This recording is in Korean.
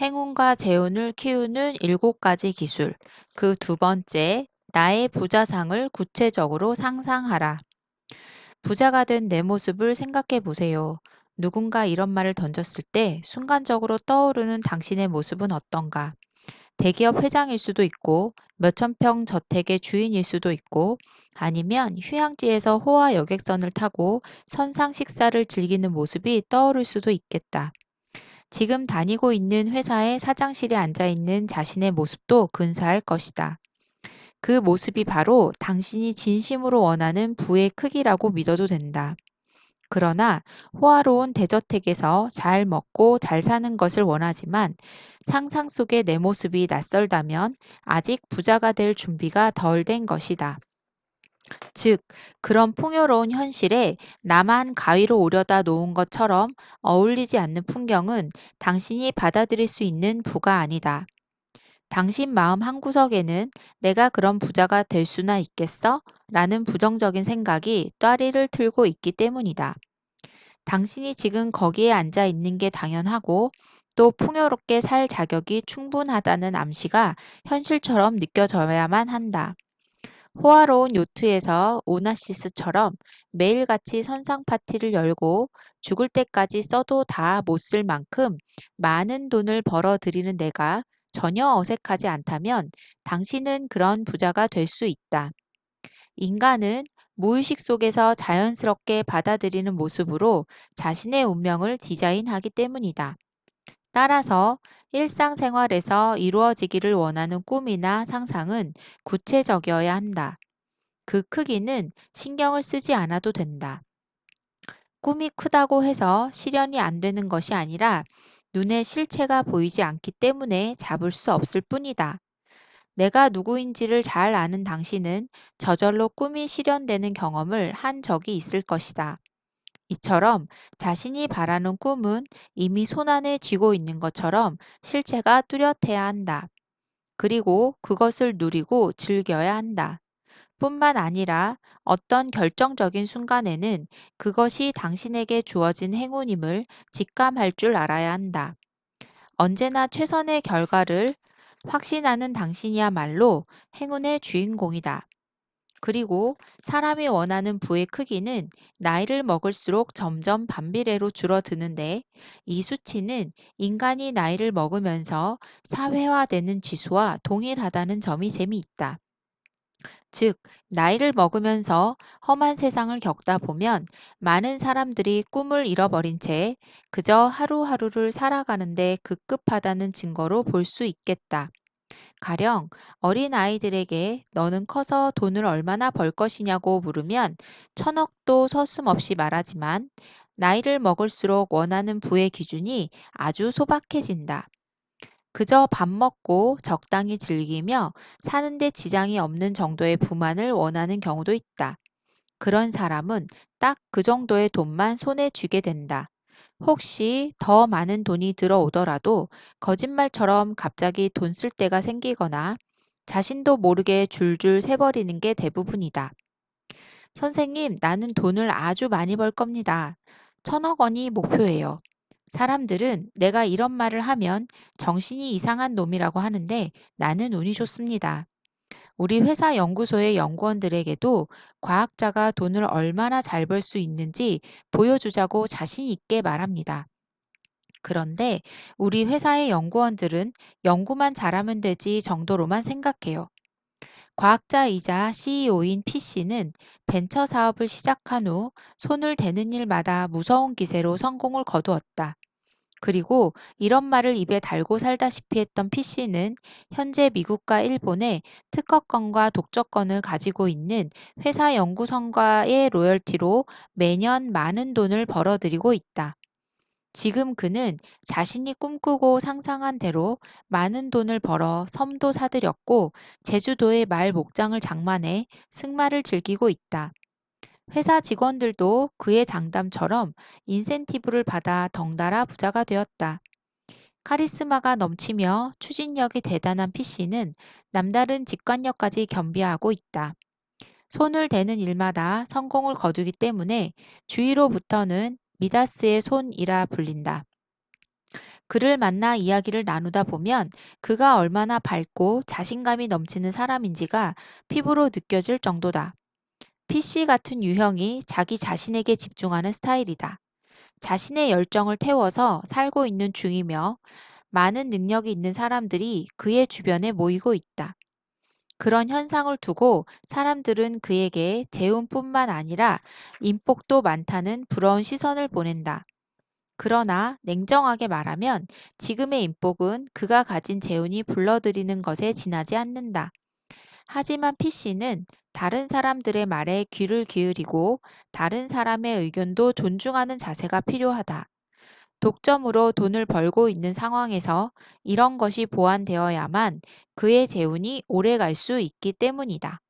행운과 재운을 키우는 일곱 가지 기술. 그 두 번째, 나의 부자상을 구체적으로 상상하라. 부자가 된 내 모습을 생각해 보세요. 누군가 이런 말을 던졌을 때 순간적으로 떠오르는 당신의 모습은 어떤가? 대기업 회장일 수도 있고, 몇천 평 저택의 주인일 수도 있고, 아니면 휴양지에서 호화 여객선을 타고 선상 식사를 즐기는 모습이 떠오를 수도 있겠다. 지금 다니고 있는 회사의 사장실에 앉아 있는 자신의 모습도 근사할 것이다. 그 모습이 바로 당신이 진심으로 원하는 부의 크기라고 믿어도 된다. 그러나 호화로운 대저택에서 잘 먹고 잘 사는 것을 원하지만 상상 속의 내 모습이 낯설다면 아직 부자가 될 준비가 덜 된 것이다. 즉, 그런 풍요로운 현실에 나만 가위로 오려다 놓은 것처럼 어울리지 않는 풍경은 당신이 받아들일 수 있는 부가 아니다. 당신 마음 한구석에는 내가 그런 부자가 될 수나 있겠어? 라는 부정적인 생각이 따리를 틀고 있기 때문이다. 당신이 지금 거기에 앉아 있는 게 당연하고 또 풍요롭게 살 자격이 충분하다는 암시가 현실처럼 느껴져야만 한다. 호화로운 요트에서 오나시스처럼 매일같이 선상 파티를 열고 죽을 때까지 써도 다 못 쓸 만큼 많은 돈을 벌어들이는 내가 전혀 어색하지 않다면 당신은 그런 부자가 될 수 있다. 인간은 무의식 속에서 자연스럽게 받아들이는 모습으로 자신의 운명을 디자인하기 때문이다. 따라서 일상생활에서 이루어지기를 원하는 꿈이나 상상은 구체적이어야 한다. 그 크기는 신경을 쓰지 않아도 된다. 꿈이 크다고 해서 실현이 안 되는 것이 아니라 눈에 실체가 보이지 않기 때문에 잡을 수 없을 뿐이다. 내가 누구인지를 잘 아는 당신은 저절로 꿈이 실현되는 경험을 한 적이 있을 것이다. 이처럼 자신이 바라는 꿈은 이미 손안에 쥐고 있는 것처럼 실체가 뚜렷해야 한다. 그리고 그것을 누리고 즐겨야 한다. 뿐만 아니라 어떤 결정적인 순간에는 그것이 당신에게 주어진 행운임을 직감할 줄 알아야 한다. 언제나 최선의 결과를 확신하는 당신이야말로 행운의 주인공이다. 그리고 사람이 원하는 부의 크기는 나이를 먹을수록 점점 반비례로 줄어드는데 이 수치는 인간이 나이를 먹으면서 사회화되는 지수와 동일하다는 점이 재미있다. 즉, 나이를 먹으면서 험한 세상을 겪다 보면 많은 사람들이 꿈을 잃어버린 채 그저 하루하루를 살아가는데 급급하다는 증거로 볼 수 있겠다. 가령 어린 아이들에게 너는 커서 돈을 얼마나 벌 것이냐고 물으면 천억도 서슴없이 말하지만 나이를 먹을수록 원하는 부의 기준이 아주 소박해진다. 그저 밥 먹고 적당히 즐기며 사는데 지장이 없는 정도의 부만을 원하는 경우도 있다. 그런 사람은 딱 그 정도의 돈만 손에 쥐게 된다. 혹시 더 많은 돈이 들어오더라도 거짓말처럼 갑자기 돈 쓸 때가 생기거나 자신도 모르게 줄줄 새버리는 게 대부분이다. 선생님, 나는 돈을 아주 많이 벌 겁니다. 천억 원이 목표예요. 사람들은 내가 이런 말을 하면 정신이 이상한 놈이라고 하는데 나는 운이 좋습니다. 우리 회사 연구소의 연구원들에게도 과학자가 돈을 얼마나 잘 벌 수 있는지 보여주자고 자신 있게 말합니다. 그런데 우리 회사의 연구원들은 연구만 잘하면 되지 정도로만 생각해요. 과학자이자 CEO인 P씨는 벤처 사업을 시작한 후 손을 대는 일마다 무서운 기세로 성공을 거두었다. 그리고 이런 말을 입에 달고 살다시피 했던 PC는 현재 미국과 일본의 특허권과 독점권을 가지고 있는 회사 연구성과의 로열티로 매년 많은 돈을 벌어들이고 있다. 지금 그는 자신이 꿈꾸고 상상한 대로 많은 돈을 벌어 섬도 사들였고 제주도의 말 목장을 장만해 승마를 즐기고 있다. 회사 직원들도 그의 장담처럼 인센티브를 받아 덩달아 부자가 되었다. 카리스마가 넘치며 추진력이 대단한 PC는 남다른 직관력까지 겸비하고 있다. 손을 대는 일마다 성공을 거두기 때문에 주위로부터는 미다스의 손이라 불린다. 그를 만나 이야기를 나누다 보면 그가 얼마나 밝고 자신감이 넘치는 사람인지가 피부로 느껴질 정도다. PC 같은 유형이 자기 자신에게 집중하는 스타일이다. 자신의 열정을 태워서 살고 있는 중이며 많은 능력이 있는 사람들이 그의 주변에 모이고 있다. 그런 현상을 두고 사람들은 그에게 재운뿐만 아니라 인복도 많다는 부러운 시선을 보낸다. 그러나 냉정하게 말하면 지금의 인복은 그가 가진 재운이 불러들이는 것에 지나지 않는다. 하지만 PC는 다른 사람들의 말에 귀를 기울이고 다른 사람의 의견도 존중하는 자세가 필요하다. 독점으로 돈을 벌고 있는 상황에서 이런 것이 보완되어야만 그의 재운이 오래 갈 수 있기 때문이다.